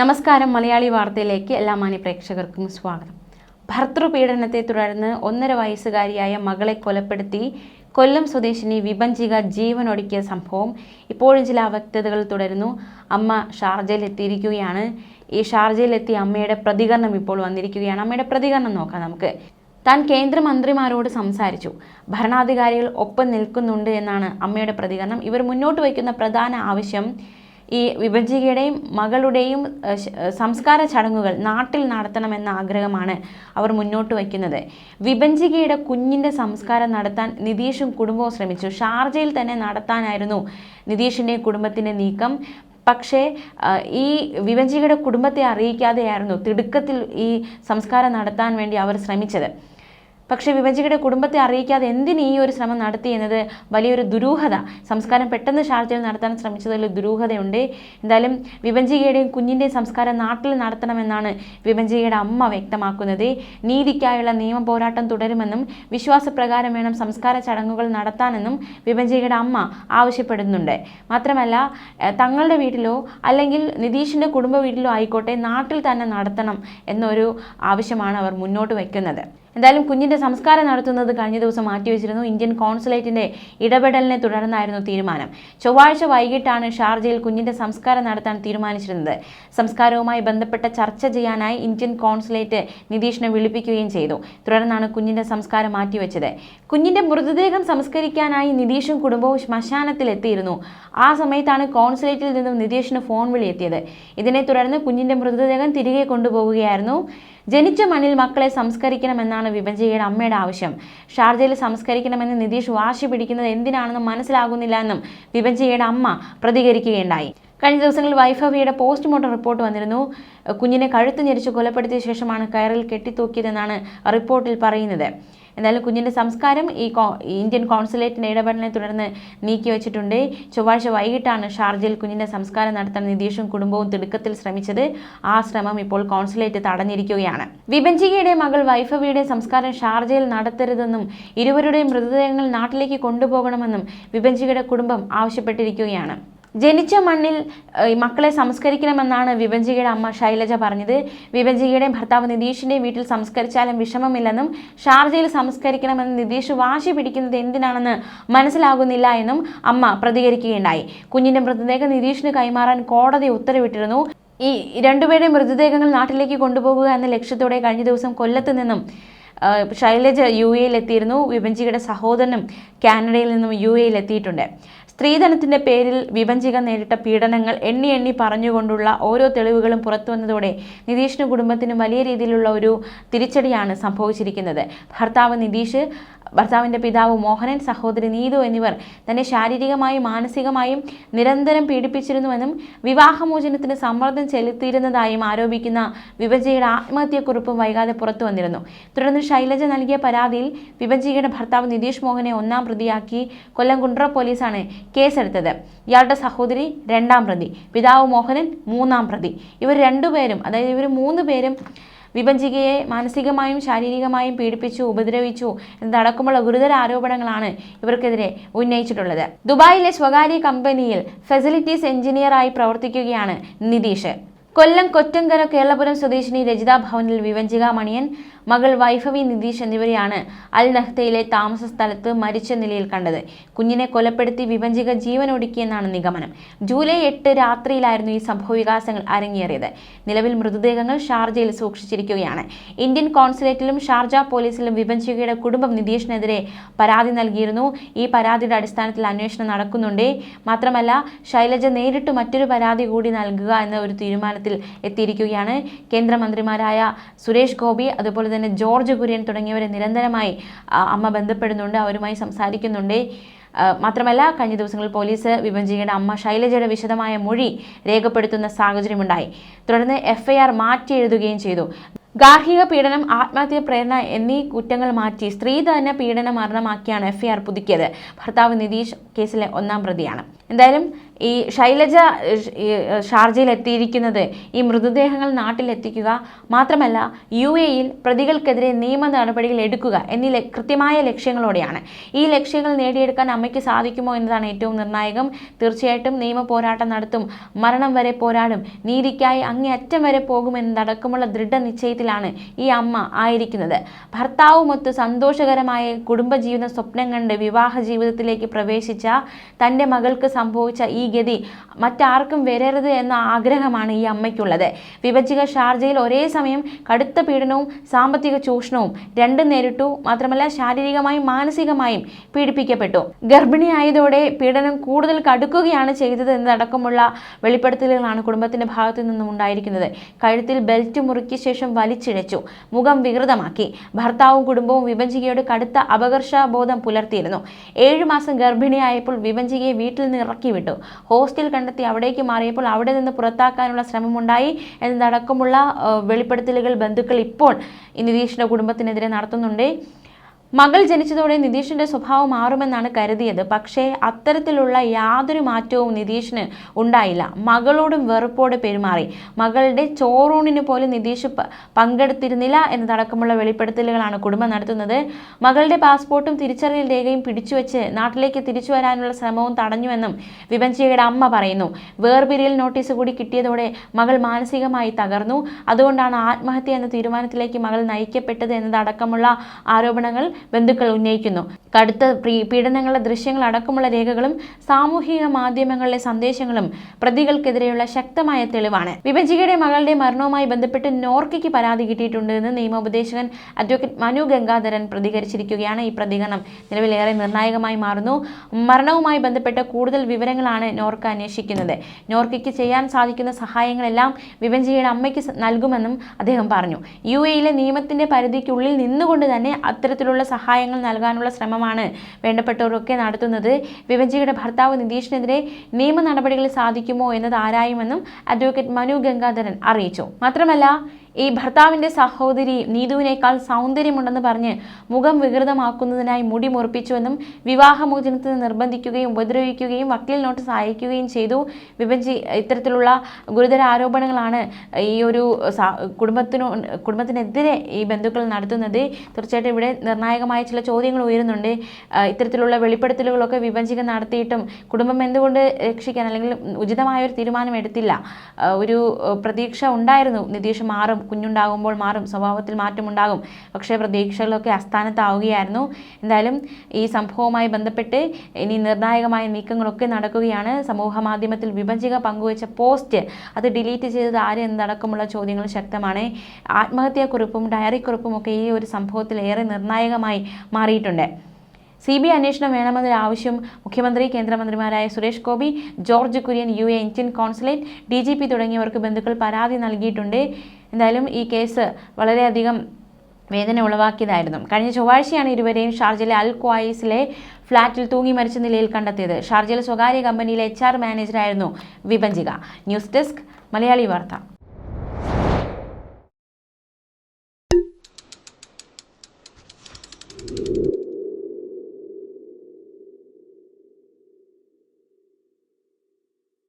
നമസ്കാരം മലയാളി വാർത്തയിലേക്ക് എല്ലാ മാന്യ പ്രേക്ഷകർക്കും സ്വാഗതം. ഭർത്തൃപീഡനത്തെ തുടർന്ന് ഒന്നര വയസ്സുകാരിയായ മകളെ കൊലപ്പെടുത്തി കൊല്ലം സ്വദേശിനി വിഭജിക ജീവനൊടുക്കിയ സംഭവം ഇപ്പോഴും ചില അവ്യക്തതകൾ തുടരുന്നു. അമ്മ ഷാർജയിൽ എത്തിയിരിക്കുകയാണ് ഈ ഷാർജയിലെത്തിയ അമ്മയുടെ പ്രതികരണം ഇപ്പോൾ വന്നിരിക്കുകയാണ്. അമ്മയുടെ പ്രതികരണം നോക്കാം നമുക്ക്. താൻ കേന്ദ്രമന്ത്രിമാരോട് സംസാരിച്ചു. ഭരണാധികാരികൾ ഒപ്പം നിൽക്കുന്നുണ്ട് എന്നാണ് അമ്മയുടെ പ്രതികരണം. ഇവർ മുന്നോട്ട് വയ്ക്കുന്ന പ്രധാന ആവശ്യം ഈ വിഭജികയുടെയും മകളുടെയും സംസ്കാര ചടങ്ങുകൾ നാട്ടിൽ നടത്തണമെന്ന ആഗ്രഹമാണ് അവർ മുന്നോട്ട് വയ്ക്കുന്നത്. വിഭജികയുടെ കുഞ്ഞിന്റെ സംസ്കാരം നടത്താൻ നിതീഷും കുടുംബവും ശ്രമിച്ചു. ഷാർജയിൽ തന്നെ നടത്താനായിരുന്നു നിതീഷിന്റെയും കുടുംബത്തിന്റെ നീക്കം. പക്ഷേ ഈ വിഭജികയുടെ കുടുംബത്തെ അറിയിക്കാതെയായിരുന്നു തിടുക്കത്തിൽ ഈ സംസ്കാരം നടത്താൻ വേണ്ടി അവർ ശ്രമിച്ചത്. പക്ഷേ വിഭജികയുടെ കുടുംബത്തെ അറിയിക്കാതെ എന്തിന് ഈ ഒരു ശ്രമം നടത്തി എന്നത് വലിയൊരു ദുരൂഹത. സംസ്കാരം പെട്ടെന്ന് ഷാർജയിൽ നടത്താൻ ശ്രമിച്ചതിൽ ദുരൂഹതയുണ്ട്. എന്തായാലും വിഭജികയുടെയും കുഞ്ഞിന്റെയും സംസ്കാരം നാട്ടിൽ നടത്തണമെന്നാണ് വിഭജികയുടെ അമ്മ വ്യക്തമാക്കുന്നത്. നീതിക്കായുള്ള നിയമ പോരാട്ടം തുടരുമെന്നും വിശ്വാസപ്രകാരം വേണം സംസ്കാര ചടങ്ങുകൾ നടത്താനെന്നും വിഭജികയുടെ അമ്മ ആവശ്യപ്പെടുന്നുണ്ട്. മാത്രമല്ല തങ്ങളുടെ വീട്ടിലോ അല്ലെങ്കിൽ നിതീഷിന്റെ കുടുംബ വീട്ടിലോ ആയിക്കോട്ടെ നാട്ടിൽ തന്നെ നടത്തണം എന്നൊരു ആവശ്യമാണ് അവർ മുന്നോട്ട് വയ്ക്കുന്നത്. എന്തായാലും കുഞ്ഞിന്റെ സംസ്കാരം നടത്തുന്നത് കഴിഞ്ഞ ദിവസം മാറ്റിവെച്ചിരുന്നു. ഇന്ത്യൻ കോൺസുലേറ്റിന്റെ ഇടപെടലിനെ തുടർന്നായിരുന്നു തീരുമാനം. ചൊവ്വാഴ്ച വൈകിട്ടാണ് ഷാർജയിൽ കുഞ്ഞിന്റെ സംസ്കാരം നടത്താൻ തീരുമാനിച്ചിരുന്നത്. സംസ്കാരവുമായി ബന്ധപ്പെട്ട ചർച്ച ചെയ്യാനായി ഇന്ത്യൻ കോൺസുലേറ്റ് നിതീഷിനെ വിളിപ്പിക്കുകയും ചെയ്തു. തുടർന്നാണ് കുഞ്ഞിന്റെ സംസ്കാരം മാറ്റിവെച്ചത്. കുഞ്ഞിന്റെ മൃതദേഹം സംസ്കരിക്കാനായി നിതീഷും കുടുംബവും ശ്മശാനത്തിൽ എത്തിയിരുന്നു ആ സമയത്താണ് കോൺസുലേറ്റിൽ നിന്നും നിതീഷിന് ഫോൺ വിളി എത്തിയത് ഇതിനെ തുടർന്ന് കുഞ്ഞിന്റെ മൃതദേഹം തിരികെ കൊണ്ടുപോവുകയായിരുന്നു. ജനിച്ച മണ്ണിൽ മക്കളെ സംസ്കരിക്കണമെന്നാണ് വിഭജയുടെ അമ്മയുടെ ആവശ്യം. ഷാർജയിൽ സംസ്കരിക്കണമെന്ന് നിതീഷ് വാശി പിടിക്കുന്നത് എന്തിനാണെന്ന് മനസ്സിലാകുന്നില്ല എന്നും വിഭജയുടെ അമ്മ പ്രതികരിക്കുകയുണ്ടായി. കഴിഞ്ഞ ദിവസങ്ങളിൽ വൈഫവിയുടെ പോസ്റ്റ്മോർട്ടം റിപ്പോർട്ട് വന്നിരുന്നു. കുഞ്ഞിനെ കഴുത്ത് ഞെരിച്ച് കൊലപ്പെടുത്തിയ ശേഷമാണ് കയറിൽ കെട്ടിത്തൂക്കിയതെന്നാണ് റിപ്പോർട്ടിൽ പറയുന്നത്. എന്തായാലും കുഞ്ഞിന്റെ സംസ്കാരം ഈ ഇന്ത്യൻ കോൺസുലേറ്റിന്റെ ഇടപെടലിനെ തുടർന്ന് നീക്കി വെച്ചിട്ടുണ്ട്. ചൊവ്വാഴ്ച വൈകിട്ടാണ് ഷാർജയിൽ കുഞ്ഞിന്റെ സംസ്കാരം നടത്താൻ നിതീഷും കുടുംബവും തിടുക്കത്തിൽ ശ്രമിച്ചത്. ആ ശ്രമം ഇപ്പോൾ കോൺസുലേറ്റ് തടഞ്ഞിരിക്കുകയാണ്. വിഭഞ്ചികയുടെ മകൾ വൈഫവിയുടെ സംസ്കാരം ഷാർജയിൽ നടത്തരുതെന്നും ഇരുവരുടെയും മൃതദേഹങ്ങൾ നാട്ടിലേക്ക് കൊണ്ടുപോകണമെന്നും വിഭഞ്ചികയുടെ കുടുംബം ആവശ്യപ്പെട്ടിരിക്കുകയാണ്. ജനിച്ച മണ്ണിൽ മക്കളെ സംസ്കരിക്കണമെന്നാണ് വിഭജികയുടെ അമ്മ ശൈലജ പറഞ്ഞത്. വിഭജികയുടെയും ഭർത്താവ് നിതീഷിന്റെയും വീട്ടിൽ സംസ്കരിച്ചാലും വിഷമമില്ലെന്നും ഷാർജയിൽ സംസ്കരിക്കണമെന്ന് നിതീഷ് വാശി പിടിക്കുന്നത് എന്തിനാണെന്ന് മനസ്സിലാകുന്നില്ല എന്നും അമ്മ പ്രതികരിക്കുകയുണ്ടായി. കുഞ്ഞിന്റെ മൃതദേഹം നിതീഷിന് കൈമാറാൻ കോടതി ഉത്തരവിട്ടിരുന്നു. ഈ രണ്ടുപേരുടെ മൃതദേഹങ്ങൾ നാട്ടിലേക്ക് കൊണ്ടുപോകുക എന്ന ലക്ഷ്യത്തോടെ കഴിഞ്ഞ ദിവസം കൊല്ലത്ത് നിന്നും ശൈലജ യു എയിൽ എത്തിയിരുന്നു. വിഭജികയുടെ സഹോദരനും കാനഡയിൽ നിന്നും യു എയിൽ എത്തിയിട്ടുണ്ട്. സ്ത്രീധനത്തിന്റെ പേരിൽ വിവഞ്ചിക നേരിട്ട പീഡനങ്ങൾ എണ്ണി എണ്ണി പറഞ്ഞുകൊണ്ടുള്ള ഓരോ തെളിവുകളും പുറത്തു വന്നതോടെ നിതീഷിന് കുടുംബത്തിന് വലിയ രീതിയിലുള്ള ഒരു തിരിച്ചടിയാണ് സംഭവിച്ചിരിക്കുന്നത്. ഭർത്താവ് നിതീഷ് ഭർത്താവിന്റെ പിതാവ് മോഹനൻ സഹോദരി നീതു എന്നിവർ തന്നെ ശാരീരികമായും മാനസികമായും നിരന്തരം പീഡിപ്പിച്ചിരുന്നുവെന്നും വിവാഹമോചനത്തിന് സമ്മർദ്ദം ചെലുത്തിയിരുന്നതായും ആരോപിക്കുന്ന വിഭജിയുടെ ആത്മഹത്യക്കുറിപ്പും വൈകാതെ പുറത്തു വന്നിരുന്നു. തുടർന്ന് ശൈലജ നൽകിയ പരാതിയിൽ വിഭജിയുടെ ഭർത്താവ് നിതീഷ് മോഹനെ ഒന്നാം പ്രതിയാക്കി കൊല്ലം കുണ്ട്ര പോലീസാണ് കേസെടുത്തത്. ഇയാളുടെ സഹോദരി രണ്ടാം പ്രതി പിതാവ് മോഹനൻ മൂന്നാം പ്രതി. ഇവർ രണ്ടുപേരും അതായത് ഇവർ മൂന്ന് പേരും വിഭജികയെ മാനസികമായും ശാരീരികമായും പീഡിപ്പിച്ചു ഉപദ്രവിച്ചു എന്നതടക്കമുള്ള ഗുരുതര ആരോപണങ്ങളാണ് ഇവർക്കെതിരെ ഉന്നയിച്ചിട്ടുള്ളത്. ദുബായിലെ സ്വകാര്യ കമ്പനിയിൽ ഫെസിലിറ്റീസ് എഞ്ചിനീയറായി പ്രവർത്തിക്കുകയാണ് നിതീഷ്. കൊല്ലം കൊറ്റങ്കര കേരളപുരം സ്വദേശിനി രജിത ഭവനിൽ വിവഞ്ചിക മണിയൻ മകൾ വൈഭവി നിതീഷ് എന്നിവരെയാണ് അൽ നഹ്തയിലെ താമസ സ്ഥലത്ത് മരിച്ച നിലയിൽ കണ്ടത്. കുഞ്ഞിനെ കൊലപ്പെടുത്തി വിവഞ്ചിക ജീവനൊടുക്കിയെന്നാണ് നിഗമനം. ജൂലൈ എട്ട് രാത്രിയിലായിരുന്നു ഈ സംഭവവികാസങ്ങൾ അരങ്ങേറിയത്. നിലവിൽ മൃതദേഹങ്ങൾ ഷാർജയിൽ സൂക്ഷിച്ചിരിക്കുകയാണ്. ഇന്ത്യൻ കോൺസുലേറ്റിലും ഷാർജ പോലീസിലും വിഭജികയുടെ കുടുംബം നിതീഷിനെതിരെ പരാതി നൽകിയിരുന്നു. ഈ പരാതിയുടെ അടിസ്ഥാനത്തിൽ അന്വേഷണം നടക്കുന്നുണ്ടേ. മാത്രമല്ല ശൈലജ നേരിട്ട് മറ്റൊരു പരാതി കൂടി നൽകുക എന്ന ഒരു തീരുമാനത്തിൽ എത്തിയിരിക്കുകയാണ്. കേന്ദ്രമന്ത്രിമാരായ സുരേഷ് ഗോപി അതുപോലെ തന്നെ ജോർജ് കുര്യൻ തുടങ്ങിയവരെ നിരന്തരമായി അമ്മ ബന്ധപ്പെടുന്നുണ്ട് അവരുമായി സംസാരിക്കുന്നുണ്ട്. മാത്രമല്ല കഴിഞ്ഞ ദിവസങ്ങളിൽ പോലീസ് വിഭജിയുടെ അമ്മ ശൈലജയുടെ വിശദമായ മൊഴി രേഖപ്പെടുത്തുന്ന സാഹചര്യമുണ്ടായി. തുടർന്ന് എഫ്ഐആർ മാറ്റി എഴുതുകയും ചെയ്തു. ഗാർഹിക പീഡനം ആത്മഹത്യ പ്രേരണ എന്നീ കുറ്റങ്ങൾ മാറ്റി സ്ത്രീ തന്നെ പീഡന മരണമാക്കിയാണ് എഫ്ഐആർ പുതുക്കിയത്. ഭർത്താവ് നിതീഷ് കേസിലെ ഒന്നാം പ്രതിയാണ്. എന്തായാലും ഈ ശൈലജ ഷാർജയിൽ എത്തിയിരിക്കുന്നത് ഈ മൃതദേഹങ്ങൾ നാട്ടിലെത്തിക്കുക മാത്രമല്ല യു എയിൽ പ്രതികൾക്കെതിരെ നിയമ നടപടികൾ എടുക്കുക എന്നീ കൃത്യമായ ലക്ഷ്യങ്ങളോടെയാണ്. ഈ ലക്ഷ്യങ്ങൾ നേടിയെടുക്കാൻ അമ്മയ്ക്ക് സാധിക്കുമോ എന്നതാണ് ഏറ്റവും നിർണായകം. തീർച്ചയായിട്ടും നിയമ പോരാട്ടം നടത്തും. മരണം വരെ പോരാടും. നീതിക്കായി അങ്ങേയറ്റം വരെ പോകുമെന്നതടക്കമുള്ള ദൃഢനിശ്ചയത്തിലാണ് ഈ അമ്മ ആയിരിക്കുന്നത്. ഭർത്താവുമൊത്ത് സന്തോഷകരമായ കുടുംബജീവിതം സ്വപ്നം കണ്ട് വിവാഹ ജീവിതത്തിലേക്ക് പ്രവേശിച്ച തന്റെ മകൾക്ക് സംഭവിച്ച ഈ ഗതി മറ്റാർക്കും വരരുത് എന്ന ആഗ്രഹമാണ് ഈ അമ്മയ്ക്കുള്ളത്. വിഭജിക ഷാർജയിൽ ഒരേ സമയം കടുത്ത പീഡനവും സാമ്പത്തിക ചൂഷണവും രണ്ടും നേരിട്ടു. മാത്രമല്ല ശാരീരികമായും മാനസികമായും പീഡിപ്പിക്കപ്പെട്ടു. ഗർഭിണിയായതോടെ പീഡനം കൂടുതൽ കടുക്കുകയാണ് ചെയ്തത് എന്നതടക്കമുള്ള വെളിപ്പെടുത്തലുകളാണ് കുടുംബത്തിന്റെ ഭാഗത്തു നിന്നും ഉണ്ടായിരിക്കുന്നത്. കഴുത്തിൽ ബെൽറ്റ് മുറുക്കിയ ശേഷം വലിച്ചിഴച്ചു. മുഖം വികൃതമാക്കി. ഭർത്താവും കുടുംബവും വിഭജികയോട് കടുത്ത അപകർഷബോധം പുലർത്തിയിരുന്നു. ഏഴു മാസം ഗർഭിണിയായപ്പോൾ വിഭജികയെ വീട്ടിൽ നിന്ന് ഇറക്കി വിട്ടു ഹോസ്റ്റൽ കണ്ടെത്തി അവിടേക്ക് മാറിയപ്പോൾ അവിടെ നിന്ന് പുറത്താക്കാനുള്ള ശ്രമമുണ്ടായി എന്നതടക്കമുള്ള വെളിപ്പെടുത്തലുകൾ ബന്ധുക്കൾ ഇപ്പോൾ നിരീക്ഷണ കുടുംബത്തിനെതിരെ നടത്തുന്നുണ്ട്. മകൾ ജനിച്ചതോടെ നിതീഷിന്റെ സ്വഭാവം മാറുമെന്നാണ് കരുതിയത്. പക്ഷേ അത്തരത്തിലുള്ള യാതൊരു മാറ്റവും നിതീഷിന് ഉണ്ടായില്ല. മകളോടും വെറുപ്പോടെ പെരുമാറി. മകളുടെ ചോറൂണിന് പോലും നിതീഷ് പങ്കെടുത്തിരുന്നില്ല എന്നതടക്കമുള്ള വെളിപ്പെടുത്തലുകളാണ് കുടുംബം നടത്തുന്നത്. മകളുടെ പാസ്പോർട്ടും തിരിച്ചറിയൽ രേഖയും പിടിച്ചുവെച്ച് നാട്ടിലേക്ക് തിരിച്ചു വരാനുള്ള ശ്രമവും തടഞ്ഞുവെന്നും വിപഞ്ചിയുടെ അമ്മ പറയുന്നു. വേർപിരിയൽ നോട്ടീസ് കൂടി കിട്ടിയതോടെ മകൾ മാനസികമായി തകർന്നു. അതുകൊണ്ടാണ് ആത്മഹത്യ എന്ന തീരുമാനത്തിലേക്ക് മകൾ നയിക്കപ്പെട്ടത് എന്നതടക്കമുള്ള ആരോപണങ്ങൾ ബന്ധുക്കൾ ഉന്നയിക്കുന്നു. കടുത്ത പീഡനങ്ങളുടെ ദൃശ്യങ്ങൾ അടക്കമുള്ള രേഖകളും സാമൂഹിക മാധ്യമങ്ങളിലെ സന്ദേശങ്ങളും പ്രതികൾക്കെതിരെയുള്ള ശക്തമായ തെളിവാണ്. വിഭജികയുടെ മകളുടെ മരണവുമായി ബന്ധപ്പെട്ട് നോർക്കയ്ക്ക് പരാതി കിട്ടിയിട്ടുണ്ട് എന്ന് നിയമോപദേശകൻ അഡ്വക്കേറ്റ് മനു ഗംഗാധരൻ പ്രതികരിച്ചിരിക്കുകയാണ്. ഈ പ്രതികരണം നിലവിലേറെ നിർണായകമായി മാറുന്നു. മരണവുമായി ബന്ധപ്പെട്ട കൂടുതൽ വിവരങ്ങളാണ് നോർക്ക അന്വേഷിക്കുന്നത്. നോർക്കയ്ക്ക് ചെയ്യാൻ സാധിക്കുന്ന സഹായങ്ങളെല്ലാം വിഭജികയുടെ അമ്മയ്ക്ക് നൽകുമെന്നും അദ്ദേഹം പറഞ്ഞു. യു എയിലെ നിയമത്തിന്റെ പരിധിക്കുള്ളിൽ നിന്നുകൊണ്ട് തന്നെ അത്തരത്തിലുള്ള സഹായങ്ങൾ നൽകാനുള്ള ശ്രമമാണ് വേണ്ടപ്പെട്ടവരൊക്കെ നടത്തുന്നത്. വിവഞ്ചിയുടെ ഭർത്താവ് നിതീഷിനെതിരെ നിയമ നടപടികൾ സാധിക്കുമോ എന്നത് ആരായുമെന്നും അഡ്വക്കേറ്റ് മനു ഗംഗാധരൻ അറിയിച്ചു. മാത്രമല്ല ഈ ഭർത്താവിന്റെ സഹോദരി നീതുവിനേക്കാൾ സൗന്ദര്യമുണ്ടെന്ന് പറഞ്ഞ് മുഖം വികൃതമാക്കുന്നതിനായി മുടി മുറിപ്പിച്ചുവെന്നും വിവാഹമോചനത്തിന് നിർബന്ധിക്കുകയും ഉപദ്രവിക്കുകയും വക്കീൽ നോട്ട് സഹായിക്കുകയും ചെയ്തു. വിഭജി ഇത്തരത്തിലുള്ള ഗുരുതര ആരോപണങ്ങളാണ് ഈ ഒരു കുടുംബത്തിനു കുടുംബത്തിനെതിരെ ഈ ബന്ധുക്കൾ നടത്തുന്നത്. തീർച്ചയായിട്ടും ഇവിടെ നിർണായകമായ ചില ചോദ്യങ്ങൾ ഉയരുന്നുണ്ട്. ഇത്തരത്തിലുള്ള വെളിപ്പെടുത്തലുകളൊക്കെ വിഭജിക നടത്തിയിട്ടും കുടുംബം എന്തുകൊണ്ട് രക്ഷിക്കാൻ അല്ലെങ്കിൽ ഉചിതമായ ഒരു തീരുമാനം എടുത്തില്ല? ഒരു പ്രതീക്ഷ ഉണ്ടായിരുന്നു. നിതീഷ് മാറും കുഞ്ഞുണ്ടാകുമ്പോൾ മാറും സ്വഭാവത്തിൽ മാറ്റമുണ്ടാകും. പക്ഷേ പ്രതീക്ഷകളൊക്കെ അസ്ഥാനത്താവുകയായിരുന്നു എന്തായാലും ഈ സംഭവവുമായി ബന്ധപ്പെട്ട് ഇനി നിർണായകമായ നീക്കങ്ങളൊക്കെ നടക്കുകയാണ്. സമൂഹ മാധ്യമത്തിൽ വിഭജിക പങ്കുവച്ച പോസ്റ്റ് അത് ഡിലീറ്റ് ചെയ്തത് ആര് എന്നടക്കമുള്ള ചോദ്യങ്ങൾ ശക്തമാണ്. ആത്മഹത്യാക്കുറിപ്പും ഡയറിക്കുറിപ്പും ഒക്കെ ഈ ഒരു സംഭവത്തിൽ ഏറെ നിർണായകമായി മാറിയിട്ടുണ്ട്. സി ബി ഐ അന്വേഷണം വേണമെന്നൊരു ആവശ്യം മുഖ്യമന്ത്രി കേന്ദ്രമന്ത്രിമാരായ Suresh Gopi George Kurian U A Indian consulate D G P തുടങ്ങിയവർക്ക് ബന്ധുക്കൾ പരാതി നൽകിയിട്ടുണ്ട്. എന്തായാലും ഈ കേസ് വളരെയധികം വേദന ഉളവാക്കിയതായിരുന്നു. കഴിഞ്ഞ ചൊവ്വാഴ്ചയാണ് ഇരുവരെയും ഷാർജയിലെ അൽ ക്വായിസിലെ ഫ്ളാറ്റിൽ തൂങ്ങി മരിച്ച നിലയിൽ കണ്ടെത്തിയത്. ഷാർജയിലെ സ്വകാര്യ കമ്പനിയിലെ എച്ച് ആർ മാനേജറായിരുന്നു വിഭജിക ന്യൂസ് ഡെസ്ക് മലയാളി വാർത്ത.